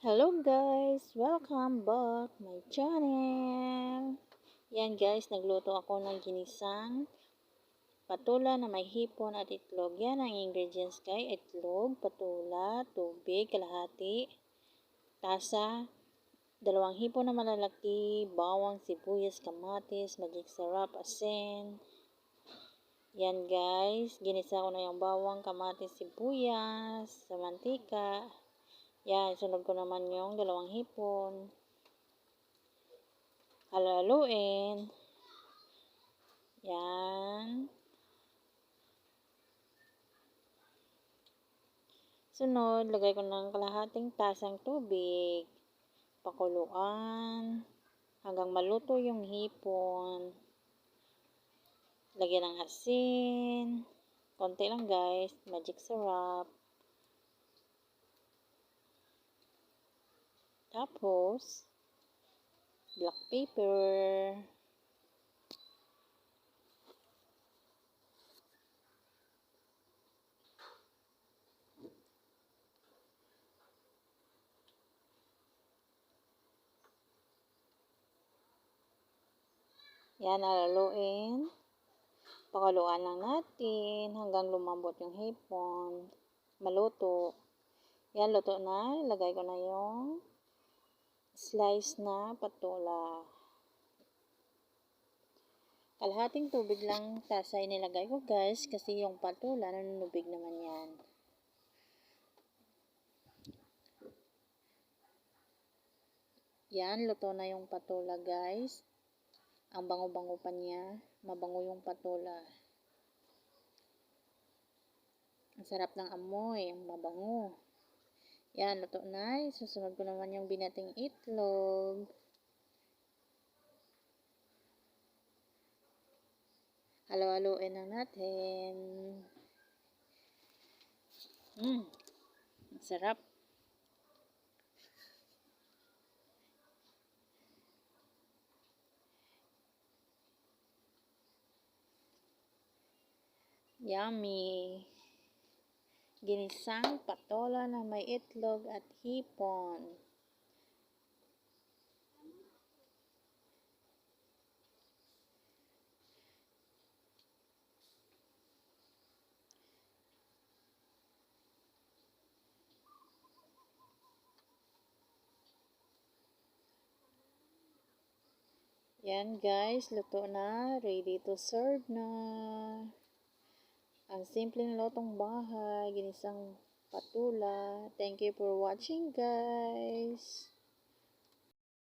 Hello guys! Welcome back my channel! Yan guys, nagluto ako ng ginisang patula na may hipon at itlog. Yan ang ingredients kay itlog, patula, tubig, kalahati, tasa, dalawang hipon na malalaki, bawang, sibuyas, kamatis, magic sarap, asin. Yan guys, ginisa ko na yung bawang, kamatis, sibuyas, sa mantika, yan, sunod ko naman yung dalawang hipon. Halaluin. Yan. Sunod, lagay ko ng kalahating tasang tubig. Pakuluan. Hanggang maluto yung hipon. Lagyan ng asin. Konti lang guys. Magic syrup. Tapos, black paper. Yan, alaluin. Pakaluan lang natin hanggang lumambot yung hipon. Maluto. Yan, luto na. Lagay ko na yung slice na patola. Kalahating tubig lang tasay nilagay ko guys kasi yung patola nanunubig naman yan. Yan, luto na yung patola guys. Ang bango-bango pa niya. Mabango yung patola. Ang sarap ng amoy. Ang mabango. Yan, luto na. Susunod ko naman yung binating itlog. Halo-haloin na natin. Mmm, sarap. Yummy. Ginisang patola na may itlog at hipon. Yan guys, luto na. Ready to serve na. Ang simpleng lotong bahay, ginisang patula. Thank you for watching guys.